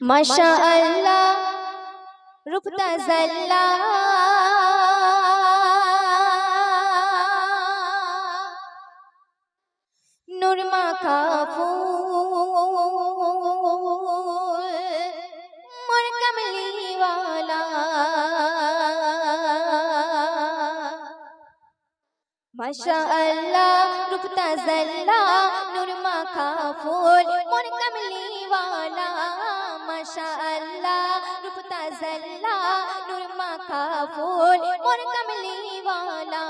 মাশা আল্লাহ রূপতা জাল্লা নূর মাখা ফুল মোর কমলিওয়ালা। মাশা আল্লাহ রূপতা জাল্লা নূর রূপতা নূর মাখা ফুল মোর কমলিওয়ালা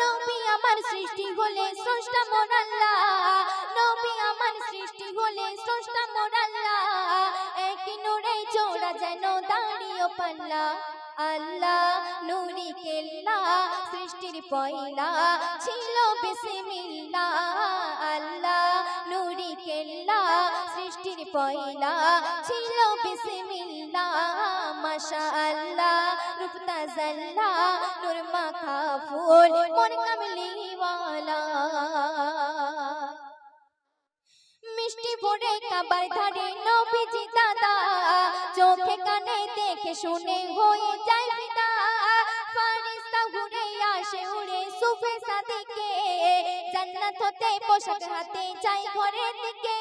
নবী আমার সৃষ্টি হলে স্রষ্টা মোর আল্লাহ। নবী আমার সৃষ্টি হলে স্রষ্টা মোর আল্লাহ। এক নূরে জোড়া যেন দাঁড়িয়ে পাল্লা। আল্লাহ নুরি কেল্লা, সৃষ্টির পয়লা ছিল বিসমিল্লা আল্লাহ নুরি কেল্লা, সৃষ্টির পয়লা ছিল বিসমিল্লা মাশা আল্লাহ রূপতা জাল্লা নূর মাখা ফুল মন কামলিওয়ালা। মিষ্টি ভরে খাবার ধারে নবীজি দাদা, চোখে কানে দেখে শুনে হয়ে যায় ফিদা। ফারিস্তা ঘুরে আসে উড়ে সুফে সাদিকে, জান্নাত হতে পোশাক হাতে যাই ঘরের দিকে।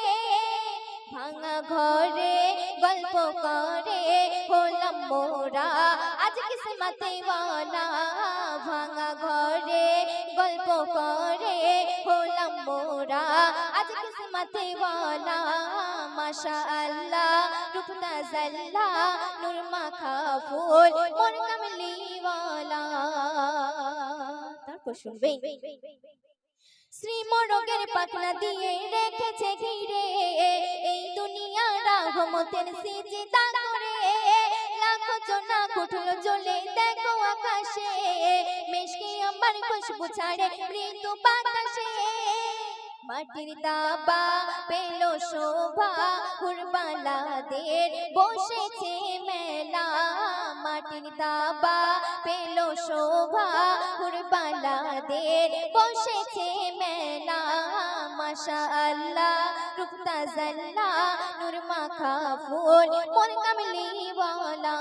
ভাঙা ঘরে গল্প করে, হলাম মোরা। আজ কিসমতে ওয়ালা ভাঙা ঘরে গল্প করে, হলাম মোরা। আজ কিসমতে ওয়ালা মাশা আল্লাহ রূপতা জাল্লা, নূর মাখা ফুল মোর কামলিওয়ালা। তারপর শ্রী মোরগের পাখনা দিয়ে রেখেছে ঘিরে দুনিয়া রাহমতের সিজদা করে। লাখো জনা কুঠুল জ্বলে দেখো আকাশে। মেশকে আমার খুশবু ছাড়ে মৃদু বাতাসে। মাটির দাবা পেল শোভা, কুরবালাদের বসেছে মেলা। মাটির দাবা পেল শোভা, কুরবালাদের বসেছে মেলা। মাশা আল্লাহ নূর মাখা ফুল, মন কামলিওয়ালা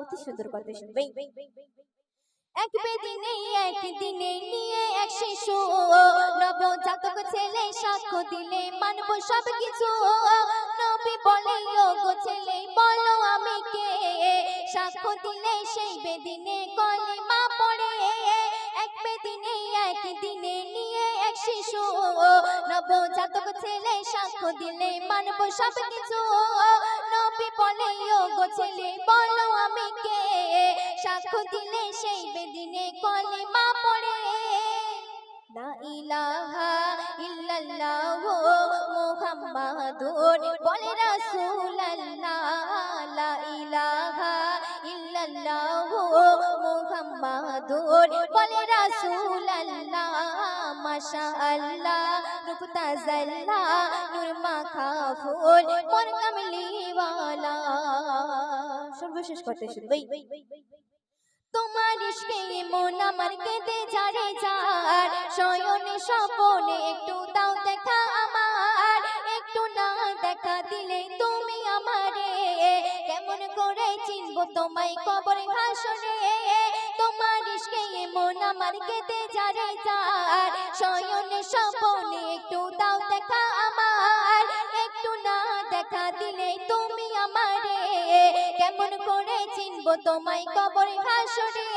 অতি সুন্দর কথা শুনবে। এক বেদিনে একদিনে নিয়ে এক শিশু, নবজাতক ছেলে সাক্ষ্য দিলে মানব সব কিছু নবী বলে গো ছেলে, বলো আমি কে? সাক্ষ্য দিলে সেই বেদিনে কলিমা পড়ে। এক বেদিনে একদিনে নিয়ে এক শিশু নবজাতক ছেলে সাক্ষ্য দিলে মানব সব কিছু। নবী বলে গো ছেলে, বলো আমি কে? সাক্ষ্য দিলে সেই বেদিনে কলে মা পড়ে। লা ইলাহা ইল্লাল্লাহ মুহাম্মাদুর বলে মুহাম্মাদুর বলে মাখা ফুল সর্বশেষ তোমার ইশকে মন আমার কেঁদে যারে যার শয়নে স্বপনে একটু দাও দেখা আমার, একটু না দেখা দিলে তুমি আমারে। কেমন করে চিনবো তোমায় কবর ইশকে মন আমার কেঁদে যারে যার। শয়নে স্বপনে একটু দাও দেখা আমার। একটু না দেখা দিলে তুমি আমারে। কেমন করে চিনবো তোমায় কবর হাসরে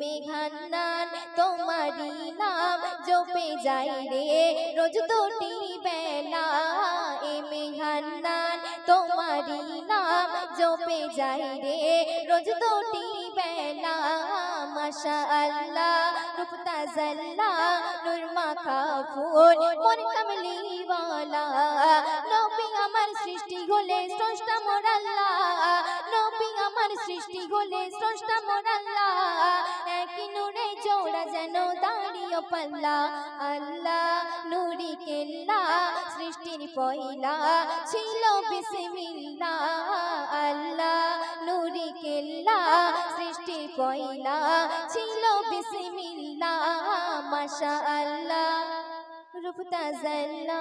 মেঘান্নান তোমারি নাম জপে যাই রে। রোজ দুটি বেলা। এ মেঘান্নান তোমারি নাম জপে যাই রে। রোজ দুটি বেলা। মাশা আল্লাহ রূপতা জাল্লা নূর মাখা ফুল মোর কামলিওয়ালা নবী আমার সৃষ্টি হলে স্রষ্টা মোর আল্লাহ। নবী আমার সৃষ্টি হলে স্রষ্টা মোর আল্লাহ। একই নূরে জোড়া যেন দাঁড়িয়ে পাল্লা। আল্লাহ নুরি কেল্লা, সৃষ্টির পয়লা ছিল বিসমিল্লা আল্লাহ নুরি কেল্লা পয়লা ছিল বিসমিল্লা মাশা আল্লাহ রূপতা জাল্লা